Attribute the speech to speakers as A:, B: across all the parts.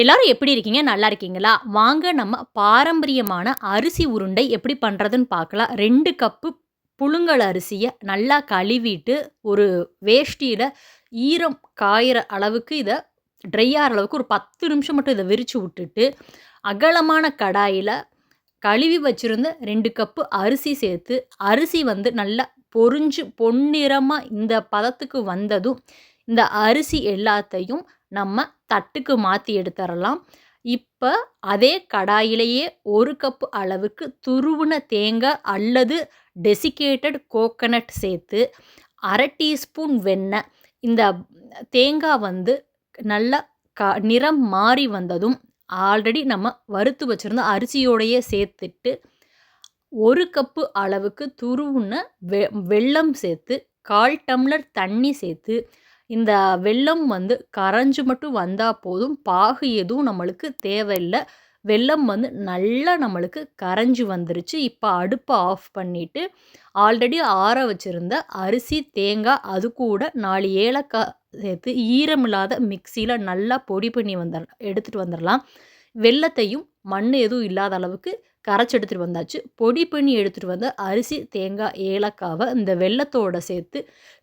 A: எல்லாரும் எப்படி இருக்கீங்க நல்லா இருக்கீங்களா வாங்க நம்ம பாரம்பரியமான அரிசி உருண்டை எப்படி பண்ணுறதுன்னு பார்க்கலாம் ரெண்டு கப்பு புழுங்கல் அரிசியை நல்லா கழுவிட்டு ஒரு வேஷ்டியில் ஈரம் காயிற அளவுக்கு இதை ட்ரை ஆகிற அளவுக்கு ஒரு பத்து நிமிஷம் மட்டும் இதை விரித்து விட்டுட்டு அகலமான கடாயில் கழுவி வச்சுருந்த ரெண்டு கப்பு அரிசி சேர்த்து அரிசி வந்து நல்லா பொறிஞ்சு பொன்னிறமாக இந்த பதத்துக்கு வந்ததும் இந்த அரிசி எல்லாத்தையும் நம்ம தட்டுக்கு மாற்றி எடுத்துடலாம் இப்போ அதே கடாயிலேயே ஒரு கப்பு அளவுக்கு துருவுன தேங்காய் அல்லது டெசிகேட்டட் கோகனட் சேர்த்து அரை டீஸ்பூன் வெண்ணெய் இந்த தேங்காய் வந்து நல்லா க நிறம் மாறி வந்ததும் ஆல்ரெடி நம்ம வறுத்து வச்சுருந்த அரிசியோடையே சேர்த்துட்டு ஒரு கப்பு அளவுக்கு துருவுன வெ வெள்ளம் சேர்த்து கால் டம்ளர் தண்ணி சேர்த்து இந்த வெள்ளம் வந்து கரைஞ்சு மட்டும் வந்தால் போதும் பாகு எதுவும் நம்மளுக்கு தேவையில்லை வெள்ளம் வந்து நல்லா நம்மளுக்கு கரைஞ்சி வந்துருச்சு இப்போ அடுப்பை ஆஃப் பண்ணிவிட்டு ஆல்ரெடி ஆற வச்சுருந்த அரிசி தேங்காய் அது கூட நாலு ஏலக்காய் சேர்த்து ஈரமில்லாத மிக்சியில் நல்லா பொடி பண்ணி வந்துடலாம் எடுத்துகிட்டு வந்துடலாம் வெள்ளத்தையும் மண் எதுவும் இல்லாத அளவுக்கு கரைச்சி எடுத்துகிட்டு வந்தாச்சு பொடி பண்ணி எடுத்துகிட்டு வந்த அரிசி தேங்காய் ஏலக்காவை இந்த வெள்ளத்தோடு சேர்த்து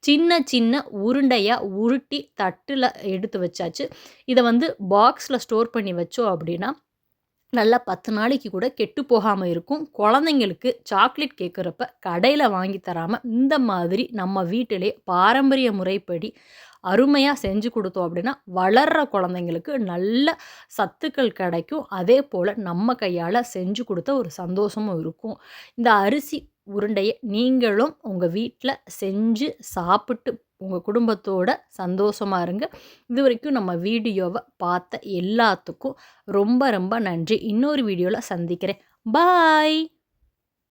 A: சின்ன சின்ன உருண்டையாக உருட்டி தட்டில் எடுத்து வச்சாச்சு இதை வந்து பாக்ஸில் ஸ்டோர் பண்ணி வச்சோம் அப்படின்னா நல்லா பத்து நாளைக்கு கூட கெட்டு போகாமல் இருக்கும் குழந்தைங்களுக்கு சாக்லேட் கேட்குறப்ப கடையில் வாங்கி தராமல் இந்த மாதிரி நம்ம வீட்டிலே பாரம்பரிய முறைப்படி அருமையாக செஞ்சு கொடுத்தோம் அப்படின்னா வளர்கிற குழந்தைங்களுக்கு நல்ல சத்துக்கள் கிடைக்கும் அதே போல் நம்ம கையால் செஞ்சு கொடுத்த ஒரு சந்தோஷமும் இருக்கும் இந்த அரிசி உருண்டையை நீங்களும் உங்கள் வீட்டில் செஞ்சு சாப்பிட்டு உங்கள் குடும்பத்தோட சந்தோஷமாக இருங்க இது வரைக்கும் நம்ம வீடியோவை பார்த்த எல்லாத்துக்கும் ரொம்ப ரொம்ப நன்றி இன்னொரு வீடியோவில் சந்திக்கிறேன் பாய்